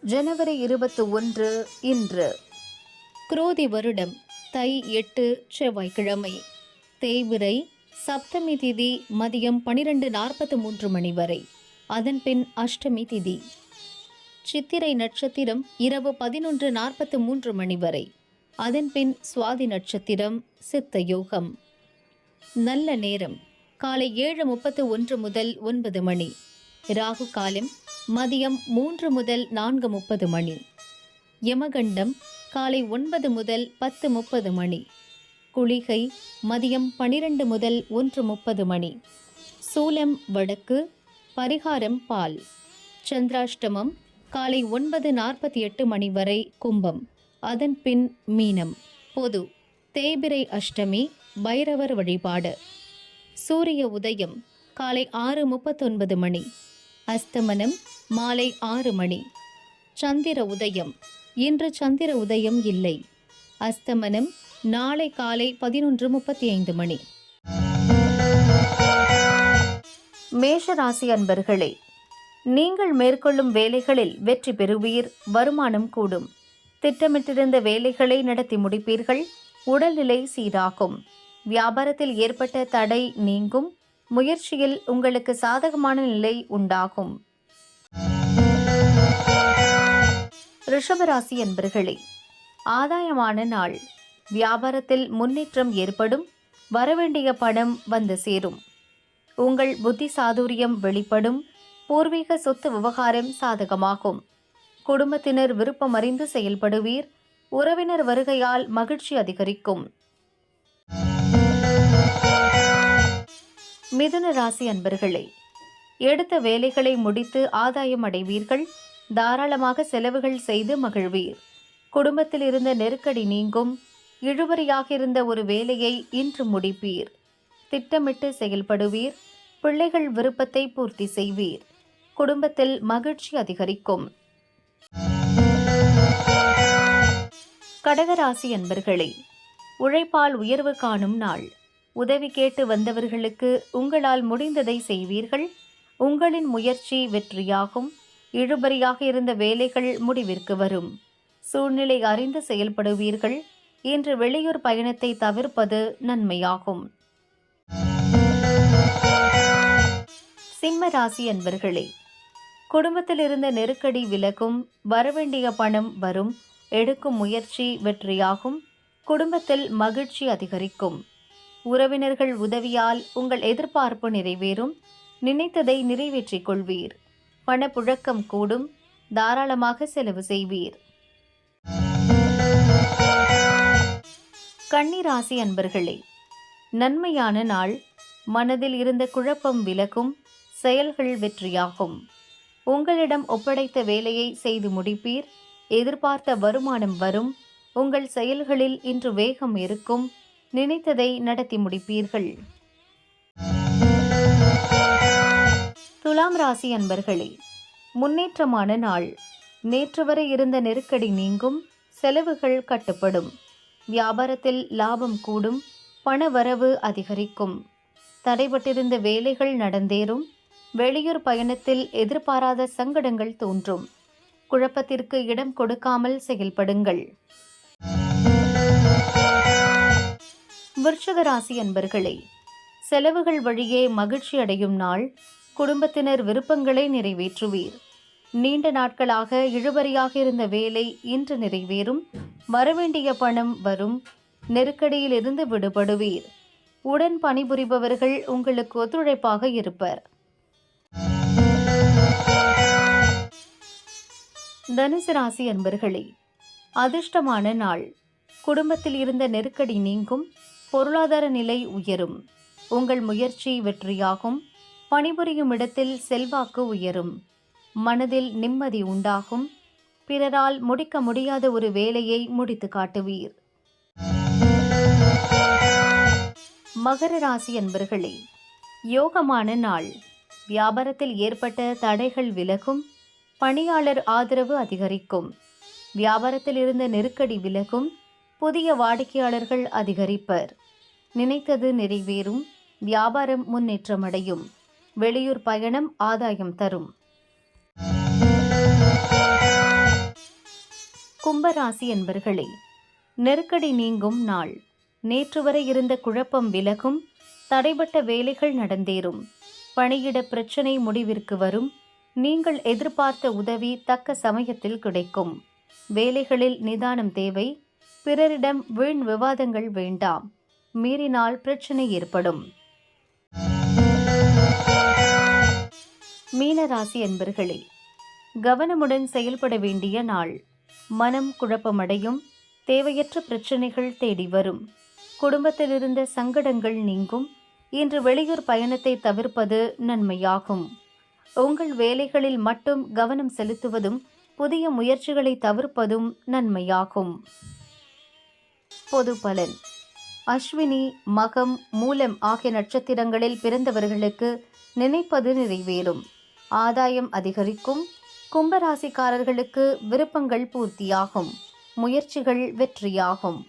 ஜனவரி இருபத்தி ஒன்று இன்று. குரோதி வருடம் தை எட்டு செவ்வாய்க்கிழமை. தேய்விரை சப்தமி திதி மதியம் பனிரெண்டு நாற்பத்து மூன்று மணி வரை. அதன் பின் அஷ்டமி திதி. சித்திரை நட்சத்திரம் இரவு பதினொன்று நாற்பத்து மூன்று மணி வரை. அதன் பின் சுவாதி நட்சத்திரம் சித்த யோகம். நல்ல நேரம் காலை ஏழு முப்பத்து ஒன்று முதல் ஒன்பது மணி. ராகு காலம் மதியம் மூன்று முதல் நான்கு முப்பது மணி. யமகண்டம் காலை ஒன்பது முதல் பத்து முப்பது மணி. குளிகை மதியம் பனிரெண்டு முதல் ஒன்று முப்பது மணி. சூலம் வடக்கு பரிகாரம் பால். சந்திராஷ்டமம் காலை ஒன்பது நாற்பத்தி எட்டு மணி வரை கும்பம். அதன் பின் மீனம். பொது தேய்பிரை அஷ்டமி பைரவர் வழிபாடு. சூரிய உதயம் காலை ஆறு முப்பத்தொன்பது மணி. அஸ்தமனம் மாலை ஆறு மணி. சந்திர உதயம். இன்று சந்திர உதயம் இல்லை. அஸ்தமனம் நாளை காலை பதினொன்று முப்பத்தி ஐந்து மணி. மேஷராசி அன்பர்களே நீங்கள் மேற்கொள்ளும் வேலைகளில் வெற்றி பெறுவீர் வருமானம் கூடும். திட்டமிட்டிருந்த வேலைகளை நடத்தி முடிப்பீர்கள் உடல்நிலை சீராகும். வியாபாரத்தில் ஏற்பட்ட தடை நீங்கும் முயற்சியில் உங்களுக்கு சாதகமான நிலை உண்டாகும். ரிஷபராசி என்பர்களே ஆதாயமான நாள். வியாபாரத்தில் முன்னேற்றம் ஏற்படும் வரவேண்டிய பணம் வந்து சேரும். உங்கள் புத்தி சாதுரியம் வெளிப்படும் பூர்வீக சொத்து விவகாரம் சாதகமாகும். குடும்பத்தினர் விருப்பமறிந்து செயல்படுவீர் உறவினர் வருகையால் மகிழ்ச்சி அதிகரிக்கும். மிதுன ராசி அன்பர்களே எடுத்த வேலைகளை முடித்து ஆதாயம் அடைவீர்கள். தாராளமாக செலவுகள் செய்து மகிழ்வீர். குடும்பத்தில் இருந்த நெருக்கடி நீங்கும். இழுபறியாக இருந்த ஒரு வேலையை இன்று முடிப்பீர். திட்டமிட்டு செயல்படுவீர். பிள்ளைகள் விருப்பத்தை பூர்த்தி செய்வீர். குடும்பத்தில் மகிழ்ச்சி அதிகரிக்கும். கடகராசி அன்பர்களே உழைப்பால் உயர்வு காணும் நாள். உதவி கேட்டு வந்தவர்களுக்கு உங்களால் முடிந்ததை செய்வீர்கள். உங்களின் முயற்சி வெற்றியாகும். இழுபறியாக இருந்த வேலைகள் முடிவிற்கு வரும். சூழ்நிலை அறிந்து செயல்படுவீர்கள். இன்று வெளியூர் பயணத்தை தவிர்ப்பது நன்மையாகும். சிம்ம ராசி அன்பர்களே குடும்பத்தில் இருந்த நெருக்கடி விலகும் வரவேண்டிய பணம் வரும் எடுக்கும் முயற்சி வெற்றியாகும் குடும்பத்தில் மகிழ்ச்சி அதிகரிக்கும். உறவினர்கள் உதவியால் உங்கள் எதிர்பார்ப்பு நிறைவேறும். நினைத்ததை நிறைவேற்றிக் கொள்வீர். பணப்புழக்கம் கூடும். தாராளமாக செலவு செய்வீர். கன்னிராசி அன்பர்களே நன்மையான நாள். மனதில் இருந்த குழப்பம் விலகும். செயல்கள் வெற்றியாகும். உங்களிடம் ஒப்படைத்த வேலையை செய்து முடிப்பீர். எதிர்பார்த்த வருமானம் வரும். உங்கள் செயல்களில் இன்று வேகம் இருக்கும். நினைத்ததை நடத்தி முடிப்பீர்கள். துலாம் ராசி அன்பர்களே முன்னேற்றமான நாள். நேற்று வரை இருந்த நெருக்கடி நீங்கும் செலவுகள் கட்டுப்படும். வியாபாரத்தில் லாபம் கூடும் பணவரவு அதிகரிக்கும். தடைபட்டிருந்த வேலைகள் நடந்தேறும் வெளியூர் பயணத்தில் எதிர்பாராத சங்கடங்கள் தோன்றும். குழப்பத்திற்கு இடம் கொடுக்காமல் செயல்படுங்கள். விருச்சக ராசி அன்பர்களே செலவுகள் வழியே மகிழ்ச்சி அடையும் நாள் குடும்பத்தினர் விருப்பங்களை நிறைவேற்றுவீர். நீண்ட நாட்களாக இழுபறியாக இருந்த வேலை இன்று நிறைவேறும் வரவேண்டிய பணம் வரும் நெருக்கடியில் இருந்து விடுபடுவீர். உடன் பணிபுரிபவர்கள் உங்களுக்கு ஒத்துழைப்பாக இருப்பர். தனுசு ராசி அன்பர்களே அதிர்ஷ்டமான நாள். குடும்பத்தில் இருந்த நெருக்கடி நீங்கும் பொருளாதார நிலை உயரும். உங்கள் முயற்சி வெற்றியாகும். பணிபுரியும் இடத்தில் செல்வாக்கு உயரும். மனதில் நிம்மதி உண்டாகும். பிறரால் முடிக்க முடியாத ஒரு வேலையை முடித்து காட்டுவீர். மகர ராசி அன்பர்களே யோகமான நாள். வியாபாரத்தில் ஏற்பட்ட தடைகள் விலகும். பணியாளர் ஆதரவு அதிகரிக்கும். வியாபாரத்தில் இருந்த நெருக்கடி விலகும். புதிய வாடிக்கையாளர்கள் அதிகரிப்பர். நினைத்தது நிறைவேறும் வியாபாரம் முன்னேற்றமடையும். வெளியூர் பயணம் ஆதாயம் தரும். கும்பராசி என்பர்களே நெருக்கடி நீங்கும் நாள். நேற்று வரை இருந்த குழப்பம் விலகும் தடைபட்ட வேலைகள் நடந்தேறும். பணியிட பிரச்சனை முடிவிற்கு வரும் நீங்கள் எதிர்பார்த்த உதவி தக்க சமயத்தில் கிடைக்கும். வேலைகளில் நிதானம் தேவை பிறரிடம் வீண் விவாதங்கள் வேண்டாம். மீறினால் பிரச்சனை ஏற்படும். மீனராசி என்பர்களே கவனமுடன் செயல்பட வேண்டிய நாள். மனம் குழப்பமடையும் தேவையற்ற பிரச்சனைகள் தேடி வரும். குடும்பத்தில் இருந்த சங்கடங்கள் நீங்கும். இன்று வெளியூர் பயணத்தை தவிர்ப்பது நன்மையாகும். உங்கள் வேலைகளில் மட்டும் கவனம் செலுத்துவதும் புதிய முயற்சிகளை தவிர்ப்பதும் நன்மையாகும். பொது பலன். அஸ்வினி மகம் மூலம் ஆகிய நட்சத்திரங்களில் பிறந்தவர்களுக்கு நினைப்பது நிறைவேறும். ஆதாயம் அதிகரிக்கும். கும்பராசிக்காரர்களுக்கு விருப்பங்கள் பூர்த்தியாகும். முயற்சிகள் வெற்றியாகும்.